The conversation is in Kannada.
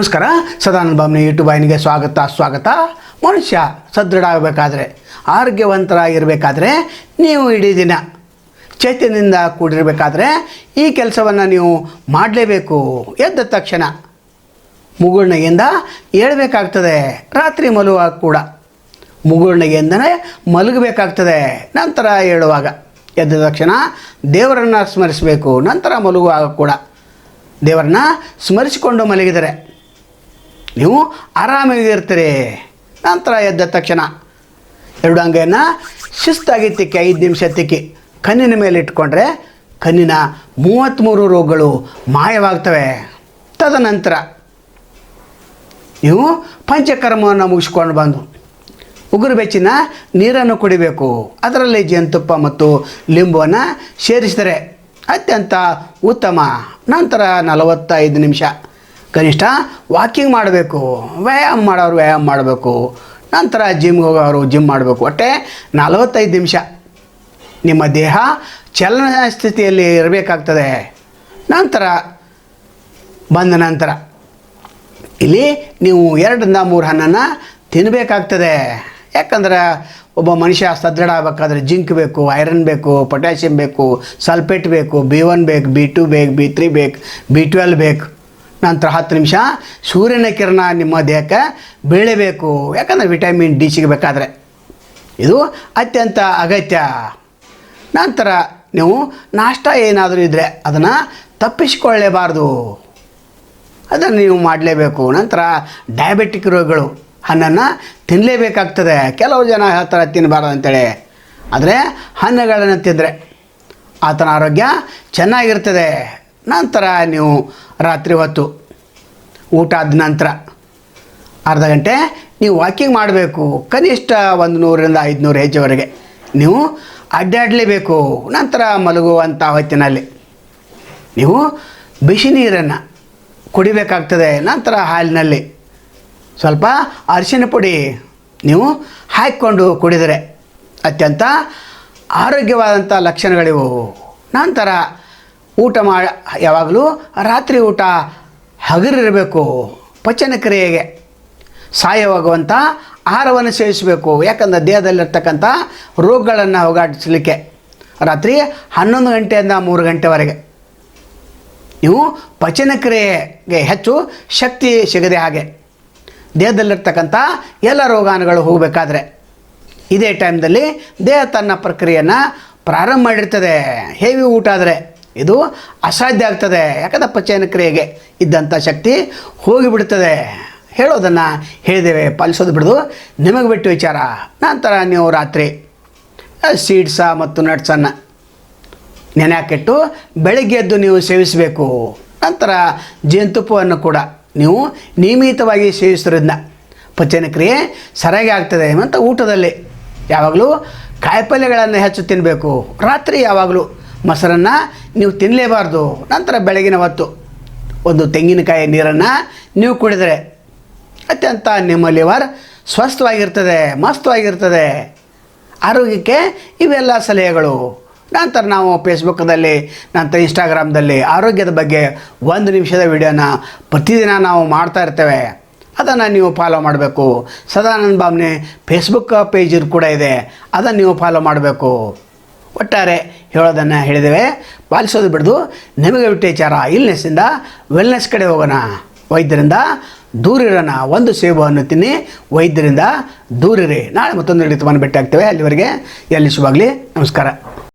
ನಮಸ್ಕಾರ. ಸದಾನಂದ ಬಾಮ್ನಿ ಯೂಟ್ಯೂಬ್ ವಾಹಿನಿಗೆ ಸ್ವಾಗತ ಸ್ವಾಗತ. ಮನುಷ್ಯ ಸದೃಢ ಆಗಬೇಕಾದ್ರೆ ಆರೋಗ್ಯವಂತರಾಗಿರಬೇಕಾದ್ರೆ ನೀವು ಇಡೀ ದಿನ ಚೈತನ್ಯದಿಂದ ಕೂಡಿರಬೇಕಾದ್ರೆ ಈ ಕೆಲಸವನ್ನು ನೀವು ಮಾಡಲೇಬೇಕು ಎದ್ದ ತಕ್ಷಣ. ಮುಗುಳ್ನಗೆಯಿಂದ ಏಳಬೇಕಾಗ್ತದೆ, ರಾತ್ರಿ ಮಲುವಾಗ ಕೂಡ. ಮುಗುಳ್ನಗೆಯಿಂದನೇ ಮಲಗಬೇಕಾಗ್ತದೆ, ನಂತರ ಹೇಳುವಾಗ ಎದ್ದ ತಕ್ಷಣ ದೇವರನ್ನು ಸ್ಮರಿಸಬೇಕು, ನಂತರ ಮಲಗುವಾಗ ಕೂಡ. ದೇವರನ್ನ ಸ್ಮರಿಸಿಕೊಂಡು ಮಲಗಿದರೆ ನೀವು ಆರಾಮಾಗಿರ್ತೀರಿ. ನಂತರ ಎದ್ದ ತಕ್ಷಣ ಎರಡು ಅಂಗೈಯನ್ನು ಶಿಸ್ತಾಗಿ ತಿಕ್ಕಿ, ಐದು ನಿಮಿಷ ತಿಕ್ಕಿ, ಕಣ್ಣಿನ ಮೇಲೆ ಇಟ್ಕೊಂಡ್ರೆ ಕಣ್ಣಿನ ಮೂವತ್ತ್ಮೂರು ರೋಗಗಳು ಮಾಯವಾಗ್ತವೆ. ತದನಂತರ ನೀವು ಪಂಚಕರ್ಮವನ್ನು ಮುಗಿಸ್ಕೊಂಡು ಬಂದು ಉಗುರು ಬೆಚ್ಚಿನ ನೀರನ್ನು ಕುಡಿಬೇಕು. ಅದರಲ್ಲಿ ಜೇನುತುಪ್ಪ ಮತ್ತು ಲಿಂಬುವನ್ನು ಸೇರಿಸಿದರೆ ಅತ್ಯಂತ ಉತ್ತಮ. ನಂತರ ನಲವತ್ತೈದು ನಿಮಿಷ ಕನಿಷ್ಠ ವಾಕಿಂಗ್ ಮಾಡಬೇಕು. ವ್ಯಾಯಾಮ ಮಾಡೋರು ವ್ಯಾಯಾಮ ಮಾಡಬೇಕು. ನಂತರ ಜಿಮ್ಗೆ ಹೋಗೋರು ಜಿಮ್ ಮಾಡಬೇಕು. ಒಟ್ಟೆ ನಲವತ್ತೈದು ನಿಮಿಷ ನಿಮ್ಮ ದೇಹ ಚಲನ ಸ್ಥಿತಿಯಲ್ಲಿ ಇರಬೇಕಾಗ್ತದೆ. ನಂತರ ಬಂದ ನಂತರ ಇಲ್ಲಿ ನೀವು ಎರಡರಿಂದ ಮೂರು ಹಣ್ಣನ್ನು ತಿನ್ನಬೇಕಾಗ್ತದೆ ಯಾಕಂದ್ರೆ ಒಬ್ಬ ಮನುಷ್ಯ ಸದೃಢ ಆಗಬೇಕಾದ್ರೆ ಜಿಂಕ್ ಬೇಕು ಐರನ್ ಬೇಕು ಪೊಟ್ಯಾಷಿಯಮ್ ಬೇಕು ಸಲ್ಫೇಟ್ ಬೇಕು ಬಿ ಒನ್ ಬೇಕು ಬಿ ಟು ಬೇಕು ಬಿ ತ್ರೀ ಬೇಕು ಬಿ ಟ್ವೆಲ್ ಬೇಕು. ನಂತರ ಹತ್ತು ನಿಮಿಷ ಸೂರ್ಯನ ಕಿರಣ ನಿಮ್ಮ ದೇಹಕ್ಕೆ ಬೀಳಬೇಕು. ಯಾಕಂದರೆ ವಿಟಮಿನ್ ಡಿ ಸಿಗಬೇಕಾದ್ರೆ. ಇದು ಅತ್ಯಂತ ಅಗತ್ಯ. ನಂತರ ನೀವು ನಾಷ್ಟ ಏನಾದರೂ ಇದ್ದರೆ ಅದನ್ನು ತಪ್ಪಿಸಿಕೊಳ್ಳೇಬಾರ್ದು. ಅದನ್ನು ನೀವು ಮಾಡಲೇಬೇಕು. ನಂತರ ಡಯಾಬಿಟಿಕ್ ರೋಗಗಳು ಹಣ್ಣನ್ನು ತಿನ್ನಲೇಬೇಕಾಗ್ತದೆ ಕೆಲವು ಜನ ಹೇಳ್ತಾರೆ ತಿನ್ನಬಾರ್ದು ಅಂತೇಳಿ. ಆದರೆ ಹಣ್ಣುಗಳನ್ನು ತಿಂದರೆ ಆತನ ಆರೋಗ್ಯ ಚೆನ್ನಾಗಿರ್ತದೆ. ನಂತರ ನೀವು ರಾತ್ರಿ ಹೊತ್ತು ಊಟ ಆದ ನಂತರ ಅರ್ಧ ಗಂಟೆ ನೀವು ವಾಕಿಂಗ್ ಮಾಡಬೇಕು, ಕನಿಷ್ಠ ಒಂದು ನೂರರಿಂದ ಐದುನೂರು ಹೆಜ್ಜೆವರೆಗೆ. ನೀವು ಅಡ್ಡಾಡಲೇಬೇಕು, ನಂತರ ಮಲಗುವಂಥ ಹೊತ್ತಿನಲ್ಲಿ. ನೀವು ಬಿಸಿ ನೀರನ್ನು ಕುಡಿಬೇಕಾಗ್ತದೆ, ನಂತರ ಹಾಲಿನಲ್ಲಿ. ಸ್ವಲ್ಪ ಅರಿಶಿನ ಪುಡಿ ನೀವು ಹಾಕಿಕೊಂಡು ಕುಡಿದರೆ ಅತ್ಯಂತ ಆರೋಗ್ಯವಾದಂಥ ಲಕ್ಷಣಗಳಿವು. ನಂತರ ಊಟ ಮಾ, ಯಾವಾಗಲೂ ರಾತ್ರಿ ಊಟ ಹಗರಿರಬೇಕು, ಪಚನ ಕ್ರಿಯೆಗೆ ಸಹಾಯವಾಗುವಂಥ ಆಹಾರವನ್ನು ಸೇವಿಸಬೇಕು. ಯಾಕಂದರೆ ದೇಹದಲ್ಲಿರ್ತಕ್ಕಂಥ ರೋಗಗಳನ್ನು ಹೋಗಾಡಿಸಲಿಕ್ಕೆ ರಾತ್ರಿ ಹನ್ನೊಂದು ಗಂಟೆಯಿಂದ ಮೂರು ಗಂಟೆವರೆಗೆ. ನೀವು ಪಚನ ಕ್ರಿಯೆಗೆ ಹೆಚ್ಚು ಶಕ್ತಿ ಸಿಗದೆ ಹಾಗೆ ದೇಹದಲ್ಲಿರ್ತಕ್ಕಂಥ ಎಲ್ಲ ರೋಗಾಣುಗಳು ಹೋಗಬೇಕಾದ್ರೆ ಇದೇ ಟೈಮ್ದಲ್ಲಿ ದೇಹ ತನ್ನ ಪ್ರಕ್ರಿಯೆಯನ್ನು ಪ್ರಾರಂಭ ಮಾಡಿರ್ತದೆ. ಹೇವಿ ಊಟ ಆದರೆ? ಇದು ಅಸಾಧ್ಯ ಆಗ್ತದೆ. ಯಾಕಂದರೆ ಪಚಯನ ಕ್ರಿಯೆಗೆ ಇದ್ದಂಥ ಶಕ್ತಿ ಹೋಗಿಬಿಡ್ತದೆ. ಹೇಳೋದನ್ನು ಹೇಳಿದ್ದೇವೆ, ಪಾಲಿಸೋದು ಬಿಡೋದು. ನಿಮಗೆ ಬಿಟ್ಟು ವಿಚಾರ. ನಂತರ ನೀವು ರಾತ್ರಿ ಸೀಡ್ಸ ಮತ್ತು ನಟ್ಸನ್ನು ನೆನೆ ಹಾಕಿಟ್ಟು ಬೆಳಗ್ಗೆ ಎದ್ದು ನೀವು ಸೇವಿಸಬೇಕು. ನಂತರ ಜೇನುತುಪ್ಪವನ್ನು ಕೂಡ ನೀವು ನಿಯಮಿತವಾಗಿ ಸೇವಿಸೋದ್ರಿಂದ ಪಚನ ಕ್ರಿಯೆ ಸರಿಯಾಗಿ ಆಗ್ತದೆ. ಮತ್ತು ಊಟದಲ್ಲಿ ಯಾವಾಗಲೂ ಕಾಯಿಪಲ್ಯಗಳನ್ನು ಹೆಚ್ಚು ತಿನ್ನಬೇಕು ರಾತ್ರಿ ಯಾವಾಗಲೂ ಮೊಸರನ್ನು ನೀವು ತಿನ್ನಲೇಬಾರ್ದು ನಂತರ ಬೆಳಗಿನ ಹೊತ್ತು ಒಂದು ತೆಂಗಿನಕಾಯಿ ನೀರನ್ನು ನೀವು ಕುಡಿದರೆ ಅತ್ಯಂತ ನಿಮ್ಮ ಲಿವರ್ ಸ್ವಸ್ಥವಾಗಿರ್ತದೆ, ಮಸ್ತವಾಗಿರ್ತದೆ. ಆರೋಗ್ಯಕ್ಕೆ ಇವೆಲ್ಲ ಸಲಹೆಗಳು. ನಂತರ ನಾವು ಫೇಸ್ಬುಕ್ದಲ್ಲಿ ನಂತರ ಇನ್ಸ್ಟಾಗ್ರಾಮ್ದಲ್ಲಿ ಆರೋಗ್ಯದ ಬಗ್ಗೆ ಒಂದು ನಿಮಿಷದ ವಿಡಿಯೋನ ಪ್ರತಿದಿನ ನಾವು ಮಾಡ್ತಾ ಇರ್ತೇವೆ. ಅದನ್ನು ನೀವು ಫಾಲೋ ಮಾಡಬೇಕು. ಸದಾನಂದ ಬಾಮ್ನೆ ಫೇಸ್ಬುಕ್ ಪೇಜ್ ಕೂಡ ಇದೆ. ಅದನ್ನು ನೀವು ಫಾಲೋ ಮಾಡಬೇಕು. ಒಟ್ಟಾರೆ ಹೇಳೋದನ್ನು ಹೇಳಿದ್ದೇವೆ. ಪಾಲಿಸೋದು ಬಿಡ್ದು ನಿಮಗೆ ವಿಚಾರ ಇಲ್ನೆಸ್ಸಿಂದ ವೆಲ್ನೆಸ್ ಕಡೆ ಹೋಗೋಣ. ವೈದ್ಯರಿಂದ ದೂರಿರೋಣ, ಒಂದು ಸೇಬವನ್ನು ತಿನ್ನಿ. ವೈದ್ಯರಿಂದ ದೂರಿರಿ. ನಾಳೆ ಮತ್ತೊಂದು ಹಿಡಿತವನ್ನು ಭೇಟಿ ಆಗ್ತೇವೆ ಅಲ್ಲಿವರೆಗೆ ಎಲ್ಲಿ ಶುಭಾಗಲಿ ನಮಸ್ಕಾರ.